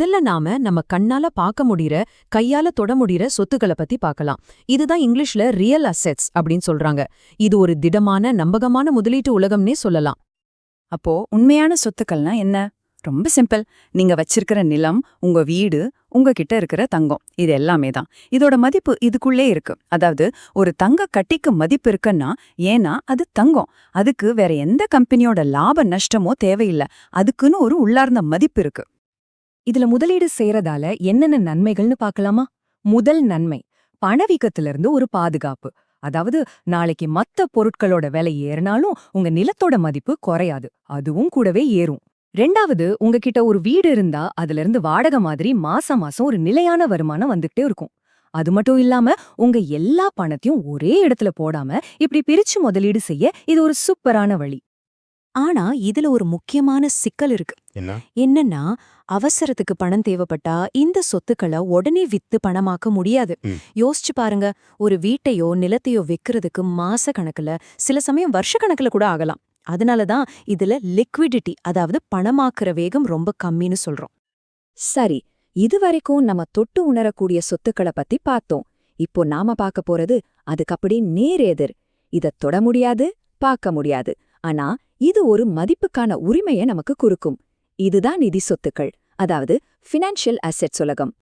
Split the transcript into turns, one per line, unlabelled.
முதல்ல நாம நம்ம கண்ணால பார்க்க முடியற கையால தொட முடியற சொத்துக்களை பத்தி பார்க்கலாம். இதுதான் இங்கிலீஷ்ல ரியல் அசெட்ஸ் அப்படின்னு சொல்றாங்க. இது ஒரு திடமான நம்பகமான முதலீட்டு உலகம்னே சொல்லலாம்.
அப்போ உண்மையான சொத்துக்கள்னா என்ன? ரொம்ப சிம்பிள். நீங்க வச்சிருக்கிற நிலம் உங்க வீடு உங்ககிட்ட இருக்கிற தங்கம். இது எல்லாமே தான். இதோட மதிப்பு இதுக்குள்ளே இருக்கு. அதாவது ஒரு தங்க கட்டிக்கு மதிப்பு இருக்குன்னா ஏன்னா அது தங்கம். அதுக்கு வேற எந்த கம்பெனியோட லாப நஷ்டமோ தேவையில்லை. அதுக்குன்னு ஒரு உள்ளார்ந்த மதிப்பு இருக்கு.
இதுல முதலீடு செய்யறதால என்னென்ன நன்மைகள்னு பார்க்கலாமா? முதல் நன்மை பணவீக்கத்திலிருந்து ஒரு பாதுகாப்பு. அதாவது நாளைக்கு மத்த பொருட்களோட விலை ஏறினாலும் உங்க நிலத்தோட மதிப்பு குறையாது அதுவும் கூடவே ஏறும். ரெண்டாவது உங்ககிட்ட ஒரு வீடு இருந்தா அதுல இருந்து வாடகை மாதிரி மாசம் மாசம் ஒரு நிலையான வருமானம் வந்துகிட்டே இருக்கும். அது மட்டும் இல்லாம உங்க எல்லா பணத்தையும் ஒரே இடத்துல போடாம இப்படி பிரிச்சு முதலீடு செய்ய இது ஒரு சூப்பரான வழி.
ஆனா இதுல ஒரு முக்கியமான சிக்கல் இருக்கு.
என்ன?
என்னன்னா அவசரத்துக்கு பணம் தேவைப்பட்டா இந்த சொத்துக்களை உடனே வித்து பணமாக்க முடியாது. யோசிச்சு பாருங்க ஒரு வீட்டையோ நிலத்தையோ விக்கிறதுக்கு மாச கணக்குல சில சமயம் வருஷ கணக்குல கூட ஆகலாம். அதனாலதான் இதுல லிக்விடிட்டி அதாவது பணமாக்குற வேகம் ரொம்ப கம்மின்னு சொல்றோம்.
சரி இதுவரைக்கும் நம்ம தொட்டு உணரக்கூடிய சொத்துக்களை பத்தி பார்த்தோம். இப்போ நாம பார்க்க போறது அதுக்கு அப்படி நேர் எதிர். இத தொட முடியாது பார்க்க முடியாது. ஆனா இது ஒரு மதிப்புக்கான உரிமையை நமக்கு குறுக்கும் இதுதான் நிதி சொத்துக்கள். அதாவது ஃபினான்ஷியல் அசெட்ஸ் உலகம்.